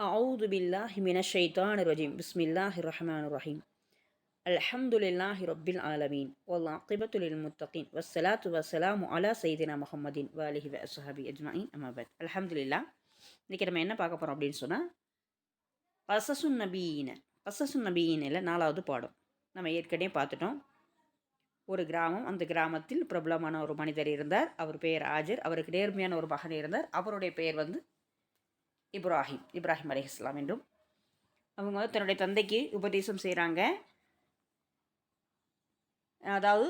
அவுது பில்லாஹி மினஷைத்தான் ரஜீம் பிஸ்மில்லாஹி ரஹ்மான் ரஹீம் அல்ஹம்துலில்லாஹி ரொபில் ஆலமீன் ஒல் அகிபத்துலில் முத்தகின் வசலாத்து வசலாம் அலா சைதினா முகமதின் வாலிஹி வசஹாபி அஜ்மாயின் அமபத் அலமதுல்லா இன்றைக்கி நம்ம என்ன பார்க்க போகிறோம் அப்படின்னு சொன்னால் கசசு நபீன பசசு நபீனில் நாலாவது பாடம். நம்ம ஏற்கனவே பார்த்துட்டோம். ஒரு கிராமம் அந்த கிராமத்தில் பிரபலமான ஒரு மனிதர் இருந்தார். அவர் பெயர் ஆஜர். அவருக்கு நேர்மையான ஒரு மகன் இருந்தார். அவருடைய பெயர் வந்து இப்ராஹிம் இப்ராஹிம் அலி இஸ்லாம் என்றும். அவங்க வந்து தன்னுடைய தந்தைக்கு உபதேசம் செய்கிறாங்க அதாவது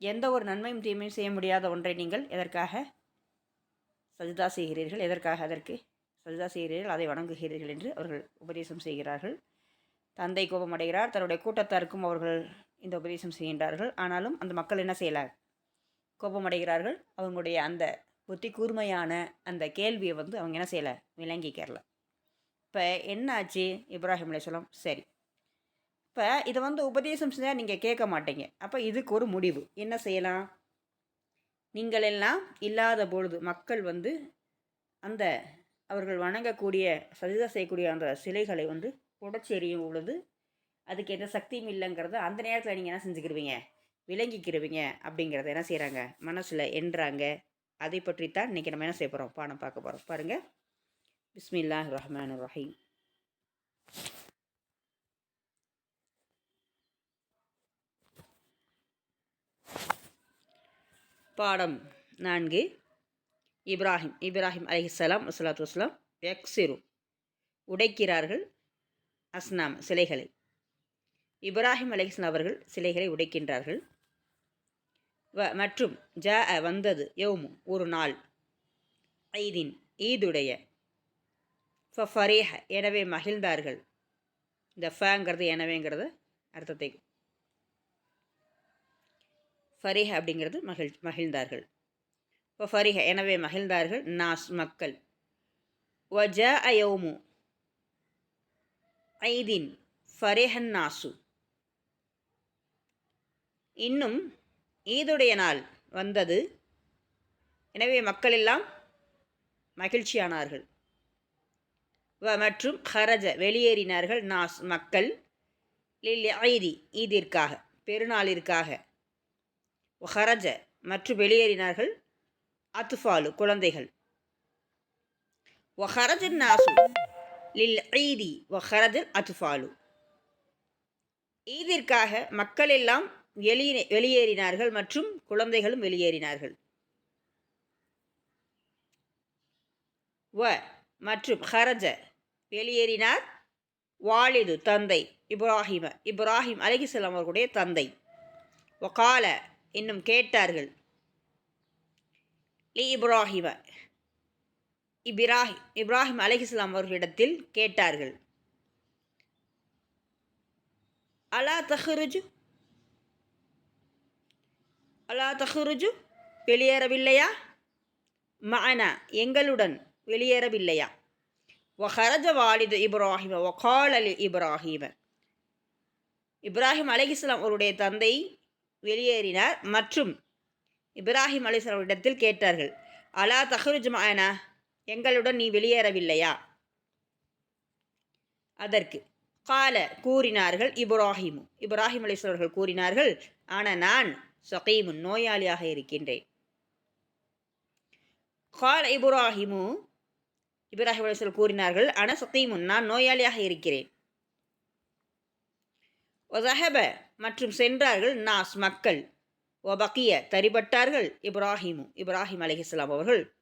எந்த ஒரு நன்மையும் தீமையும் செய்ய முடியாத ஒன்றை நீங்கள் எதற்காக சஜிதா செய்கிறீர்கள்? எதற்காக அதற்கு சஜிதா செய்கிறீர்கள்? அதை வணங்குகிறீர்கள் என்று அவர்கள் உபதேசம் செய்கிறார்கள். தந்தை கோபமடைகிறார் தன்னுடைய கூட்டத்தாருக்கும் அவர்கள் இந்த உபதேசம் செய்கின்றார்கள். ஆனாலும் அந்த மக்கள் என்ன செய்யலை? கோபமடைகிறார்கள் அவங்களுடைய அந்த புத்தி கூர்மையான அந்த கேள்வியை வந்து அவங்க என்ன செய்யலை? விளங்கிக்கிறல இப்போ என்ன ஆச்சு? இப்ராஹிம் அலையாம் சரி. இப்போ இதை வந்து உபதேசம் செஞ்சால் நீங்கள் கேட்க மாட்டீங்க. அப்போ இதுக்கு ஒரு முடிவு. என்ன செய்யலாம்? நீங்கள் எல்லாம் இல்லாத பொழுது மக்கள் வந்து அந்த அவர்கள் வணங்கக்கூடிய சஜிதா செய்யக்கூடிய அந்த சிலைகளை வந்து உடச்செறியும் பொழுது அதுக்கு எந்த சக்தியும் இல்லைங்கிறத அந்த நேரத்தில் நீங்கள் என்ன செஞ்சுக்கிருவீங்க? விளங்கிக்கிருவீங்க அப்படிங்கிறத என்ன செய்கிறாங்க மனசில் என்றாங்க அதை பற்றித்தான் இன்றைக்கி நம்ம என்ன செய்ய போகிறோம் பாடம் பார்க்க போகிறோம் பாருங்கள் பிஸ்மில்லாஹ் ரஹ்மான் ரஹீம் பாடம் நான்கு. இப்ராஹிம். இப்ராஹிம் அலிஹலாம் வசலாத்து வஸ்லாம் எக்ஸிரு உடைக்கிறார்கள் அஸ்னாம் சிலைகளை. இப்ராஹிம் அலிஹஸ்லாம் அவர்கள் சிலைகளை உடைக்கின்றார்கள். வ மற்றும் ஜ வந்தது யௌமு ஒரு நாள். ஐதின் ஈதுடைய ஃபரேஹ எனவே மகிழ்ந்தார்கள். இந்த ஃபங்கிறது எனவேங்கிறது அர்த்தத்தை. ஃபரீஹ அப்படிங்கிறது மகிழ் மகிழ்ந்தார்கள். இப்போ ஃபரிஹ எனவே மகிழ்ந்தார்கள் நாஸ் மக்கள். வ ஜ அயோமு ஐதின் ஃபரேஹன் நாசு. இன்னும் ஈதுடைய நாள் வந்தது. எனவே மக்கள் எல்லாம் மகிழ்ச்சியானார்கள். வ மற்றும் ஹரஜ வெளியேறினார்கள் நாஸ் மக்கள். லில் ஐதி ஈதிற்காக பெருநாளிற்காக. ஹரஜ மற்றும் வெளியேறினார்கள் அத்துஃபாலு குழந்தைகள். ஒஹரஜன் நாசு லில் ஈதி ஒஹரஜன் அத்துஃபாலு. ஈதிற்காக மக்கள் எல்லாம் வெளியே வெளியேறினார்கள் மற்றும் குழந்தைகளும் வெளியேறினார்கள். வ மற்றும் ஹரஜ வெளியேறினார். வாலிது தந்தை இப்ராஹிம இப்ராஹிம் அலிகிஸ்லாம் அவர்களுடைய தந்தை. ஒகால இன்னும் கேட்டார்கள். லி இப்ராஹிம இப்ராஹிம் இப்ராஹிம் அலிகிஸ்லாம் அவர்களிடத்தில் கேட்டார்கள். அலா தஹ்ருஜு அலா தஹ்ருஜு? வெளியேறவில்லையா? மனா எங்களுடன் வெளியேறவில்லையா? வஹரஜ வாலிது இப்ராஹிம வகால் அலி இப்ராஹிம. இப்ராஹிம் அலிஹிஸ்லாம் அவருடைய தந்தை வெளியேறினார் மற்றும் இப்ராஹிம் அலிஸ்லாம் இடத்தில் கேட்டார்கள் அலா தஹருஜ் மனா எங்களுடன் நீ வெளியேறவில்லையா? அதற்கு கால கூறினார்கள் இப்ராஹிமு. இப்ராஹிம் அலிஸ்வர்கள் கூறினார்கள் ஆனால் நான் சகீமுன் நோயாளியாக இருக்கின்றேன். கால் இப்ராஹிமு இப்ராஹிம் அலிஸ்வல் கூறினார்கள் ஆனால் சகீமுன் நான் நோயாளியாக இருக்கிறேன். ஒசஹப மற்றும் சென்றார்கள் நாஸ் மக்கள். ஒபக்கிய தரிபட்டார்கள் இப்ராஹிமு இப்ராஹிம் அலிஹிஸ்லாம் அவர்கள்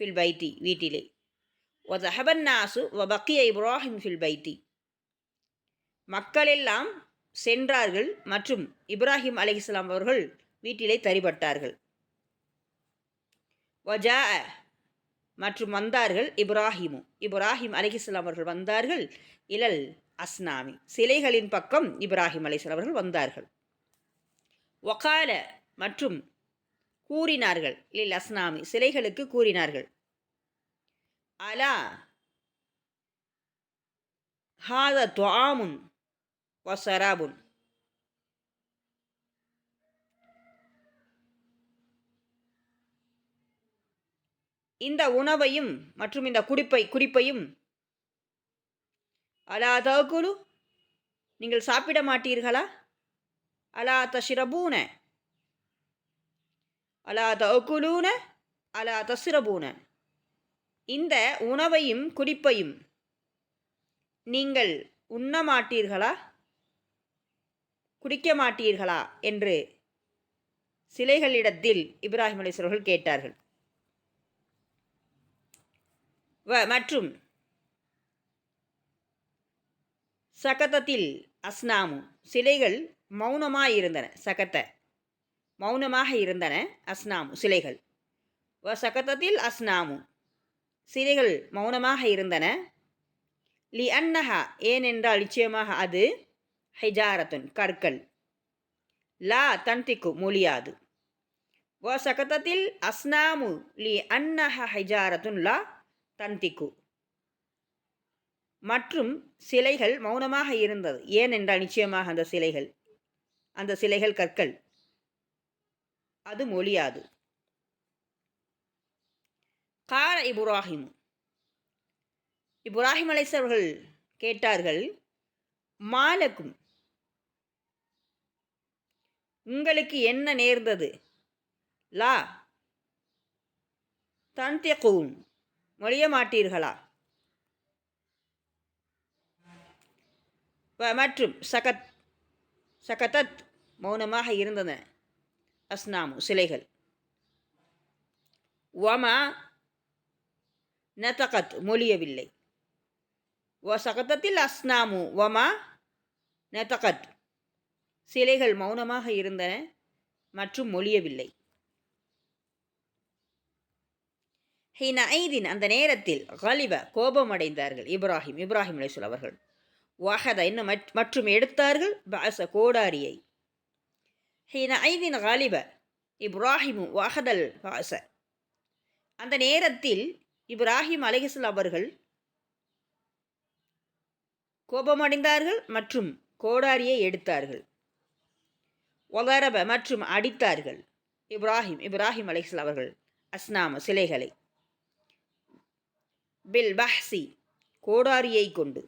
ஃபில் பைத்தி வீட்டிலே. ஒசஹபன் நாசு ஒபக்கிய இப்ராஹிம் ஃபில் பைத்தி. மக்களெல்லாம் சென்றார்கள் மற்றும் இப்ராஹிம் அலிஸ்லாம் அவர்கள் வீட்டிலே தரிபட்டார்கள். வஜா மற்றும் வந்தார்கள் இப்ராஹிமு. இப்ராஹிம் அலிஹிஸ்லாம் அவர்கள் வந்தார்கள் இலல் அஸ்னாமி. சிலைகளின் பக்கம் இப்ராஹிம் அலிஸ்லாம் அவர்கள் வந்தார்கள். ஒகால மற்றும் கூறினார்கள் இலில் அஸ்னாமி. சிலைகளுக்கு கூறினார்கள். அலா ஹாத துவாமுன் வசராபுன் உணவையும் மற்றும் இந்த குடிப்பை குடிப்பையும் அலா தகுலு நீங்கள் சாப்பிட மாட்டீர்களா? அலா தஷ்ரபூன. அலா தகுலூன அலா தஸ்ரபூன இந்த உணவையும் குடிப்பையும் நீங்கள் உண்ண மாட்டீர்களா? குடிக்க மாட்டீர்களா? என்று சிலைகளிடத்தில் இப்ராஹிம் அலிஸ்வர்கள் கேட்டார்கள் வ மற்றும் சகதத்தில் அஸ்னாமு சிலைகள் மௌனமாக இருந்தன சகத்த. மௌனமாக இருந்தன அஸ்னாமு சிலைகள். வ சகதத்தில் அஸ்னாமு சிலைகள் மௌனமாக இருந்தன லி அன்னஹா ஏனென்றால் நிச்சயமாக அது ஹைஜாரத்துன் கற்கள். லா தன்திக்கு மொழியாது. வ சகதத்தில் அஸ்னாமு லி அன்னஹ ஹைஜாரத்துன் லா தந்திக்கு மற்றும் சிலைகள் மௌனமாக இருந்தது. ஏனென்றால் நிச்சயமாக அந்த சிலைகள் அந்த சிலைகள் கற்கள் அது மொழியாது. கார இப்ராஹிம் இப்ராஹிம் அலைஸ் அவர்கள் கேட்டார்கள் மாலக்கும் உங்களுக்கு என்ன நேர்ந்தது? லா தந்தியகூன் மொழிய மாட்டீர்களா? மற்றும் சகத் சகதத் மௌனமாக இருந்தன. அஸ்னாமு சிலைகள். ஒமா நதகத் மொழியவில்லை. வ சகதத்தில் அஸ்னாமு ஒமா நதகத் சிலைகள் மௌனமாக இருந்தன மற்றும் மொழியவில்லை. ஹீன ஐதின் அந்த நேரத்தில் கலிப கோபமடைந்தார்கள். இப்ராஹிம் இப்ராஹிம் அலைசுல் அவர்கள். வஹத இன்னும் மற்- மற்றும் எடுத்தார்கள்? பாச கோடாரியை. ஹீன ஐதின் காலிப இப்ராஹிமு வஹதல் பாச அந்த நேரத்தில் இப்ராஹிம் அலைஹிஸ்ஸலாம் அவர்கள் கோபமடைந்தார்கள் மற்றும் கோடாரியை எடுத்தார்கள். ஒலரப மற்றும் அடித்தார்கள். இப்ராஹிம் இப்ராஹிம் அலைஹிஸ்ஸலாம் அவர்கள் அஸ்னாம சிலைகளை. பில் பஹ்சி கோடாரியை கொண்டு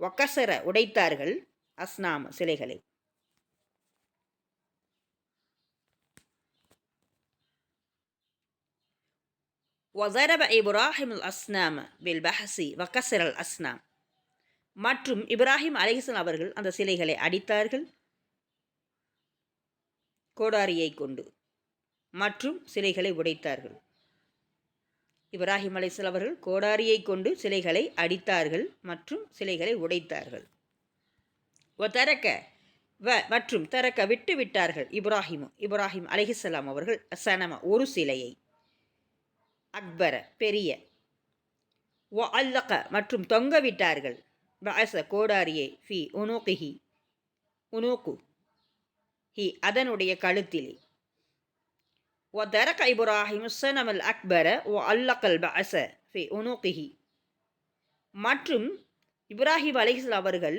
வக்கசர உடைத்தார்கள் அஸ்னாம சிலைகளை وضرب இப்ராஹிம் அஸ்னாம பில் பஹசி வக்கசரல் அஸ்னாம் மற்றும் இப்ராஹிம் அலைஹிஸ்ஸலாம் அவர்கள் அந்த சிலைகளை அடித்தார்கள் கோடாரியை கொண்டு மற்றும் சிலைகளை உடைத்தார்கள் இப்ராஹிம் அலைஹிஸ்ஸலாம் அவர்கள் கோடாரியை கொண்டு சிலைகளை அடித்தார்கள் மற்றும் சிலைகளை உடைத்தார்கள். ஒ தரக்க வ மற்றும் தரக்க விட்டு விட்டார்கள் இப்ராஹிம். இப்ராஹிம் அலைஹிஸ்ஸலாம் அவர்கள் சனம ஒரு சிலையை. அக்பர பெரிய. ஒ அல்லக மற்றும் தொங்க விட்டார்கள். பஅச கோடாரியை ஃபி உனூகிஹி. உனூக்கு ஹி அதனுடைய கழுத்திலே. ஒ தரக இப்ராஹிம் சனமல் அக்பர ஒ அல்லக்கல் பஅச ஃபி உனூகிஹி மற்றும் இப்ராஹிம் அலைஹிஸ்ஸலாம் அவர்கள்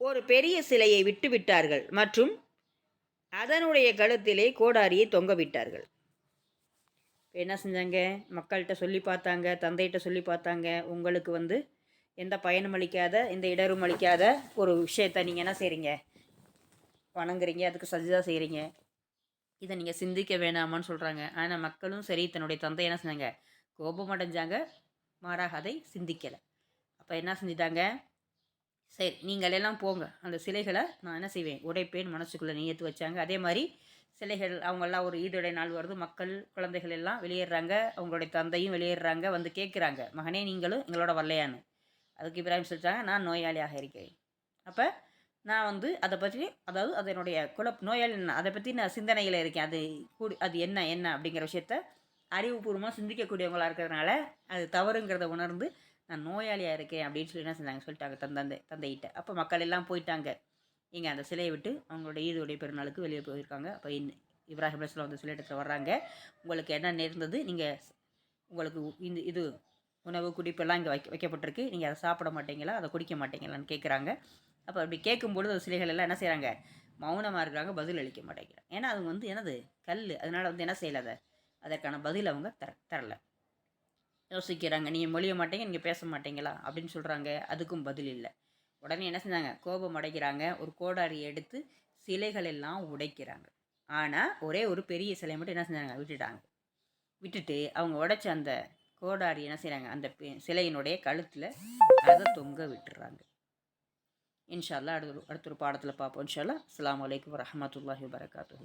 ஒரு பெரிய சிலையை விட்டு விட்டார்கள் மற்றும் அதனுடைய கழுத்திலே கோடாரியை தொங்க விட்டார்கள். என்ன செஞ்சாங்க? மக்கள்கிட்ட சொல்லி பார்த்தாங்க தந்தைகிட்ட சொல்லி பார்த்தாங்க உங்களுக்கு வந்து எந்த பயனும் அளிக்காத எந்த இடரும் அளிக்காத ஒரு விஷயத்த நீங்கள் என்ன செய்கிறீங்க வணங்குறீங்க அதுக்கு சஜிதா செய்கிறீங்க இதை நீங்கள் சிந்திக்க வேணாமான்னு சொல்கிறாங்க ஆனால் மக்களும் சரி தன்னுடைய தந்தை என்ன செஞ்சாங்க கோபம் அடைஞ்சாங்க. மாறாக அதை சிந்திக்கலை. அப்போ என்ன செஞ்சிட்டாங்க சரி நீங்கள் எல்லாம் போங்க. அந்த சிலைகளை நான் என்ன செய்வேன்? உடைப்பேன் மனசுக்குள்ளே நியத்து வச்சாங்க. அதே மாதிரி சிலைகள் அவங்கெல்லாம் ஒரு ஈதுடை நாள் வருது. மக்கள் குழந்தைகள் எல்லாம் வெளியேறாங்க. அவங்களுடைய தந்தையும் வெளியேறாங்க. வந்து கேட்குறாங்க மகனே நீங்களும் எங்களோட வரலையான்னு அதுக்கு இப்ராஹிம் சொல்லிட்டாங்க நான் நோயாளியாக இருக்கிறேன் அப்போ நான் வந்து அதை பற்றி அதாவது அதனுடைய குழப் நோயாளி என்ன அதை பற்றி நான் சிந்தனையில் இருக்கேன். அது கூடி அது என்ன என்ன அப்படிங்கிற விஷயத்த அறிவுபூர்வமாக சிந்திக்கக்கூடியவங்களாக இருக்கிறதுனால அது தவறுங்கிறத உணர்ந்து நான் நோயாளியாக இருக்கேன் அப்படின்னு சொல்லி என்ன செஞ்சாங்க? சொல்லிட்டாங்க தந்தை தந்தைகிட்ட. அப்போ மக்கள் எல்லாம் போயிட்டாங்க. இங்கே அந்த சிலையை விட்டு அவங்களோட ஈதுடைய பெருநாளுக்கு வெளியே போயிருக்காங்க. அப்போ இன் இப்ராஹிம் அலிஸ்லாம் வந்து சிலை வர்றாங்க. உங்களுக்கு என்ன நேர்ந்தது? நீங்கள் உங்களுக்கு இந்த இது உணவு குடிப்பெல்லாம் இங்கே வைக்க வைக்கப்பட்டிருக்கு. நீங்கள் அதை சாப்பிட மாட்டீங்களா? அதை குடிக்க மாட்டீங்களான்னு கேட்குறாங்க அப்போ அப்படி கேட்கும்பொழுது அந்த சிலைகள் எல்லாம் என்ன செய்கிறாங்க மௌனமாக இருக்கிறாங்க பதில் அளிக்க மாட்டேங்கிறாங்க. ஏன்னா அவங்க வந்து என்னது? கல் அதனால் வந்து என்ன செய்யலை அதை? அதற்கான பதில் அவங்க தர தரல. யோசிக்கிறாங்க நீங்கள் மொழிய மாட்டீங்க நீங்கள் பேச மாட்டீங்களா? அப்படின்னு சொல்கிறாங்க அதுக்கும் பதில் இல்லை. உடனே என்ன செஞ்சாங்க? கோபம் அடைக்கிறாங்க ஒரு கோடாரியை எடுத்து சிலைகள் எல்லாம் உடைக்கிறாங்க. ஆனால் ஒரே ஒரு பெரிய சிலை மட்டும் என்ன செஞ்சாங்க? விட்டுட்டாங்க. விட்டுட்டு அவங்க உடைச்ச அந்த கோடாரி என்ன செய்கிறாங்க அந்த பெ- சிலையினுடைய கழுத்தில் அதை தொங்க விட்டுறாங்க. இன்ஷால்லா அடுத்த அடுத்த ஒரு பாடத்தில் பார்ப்போம். இன்ஷால்லா அஸ்லாம் வலைக்கம் வரமத்துல்லாஹி வரகாத்து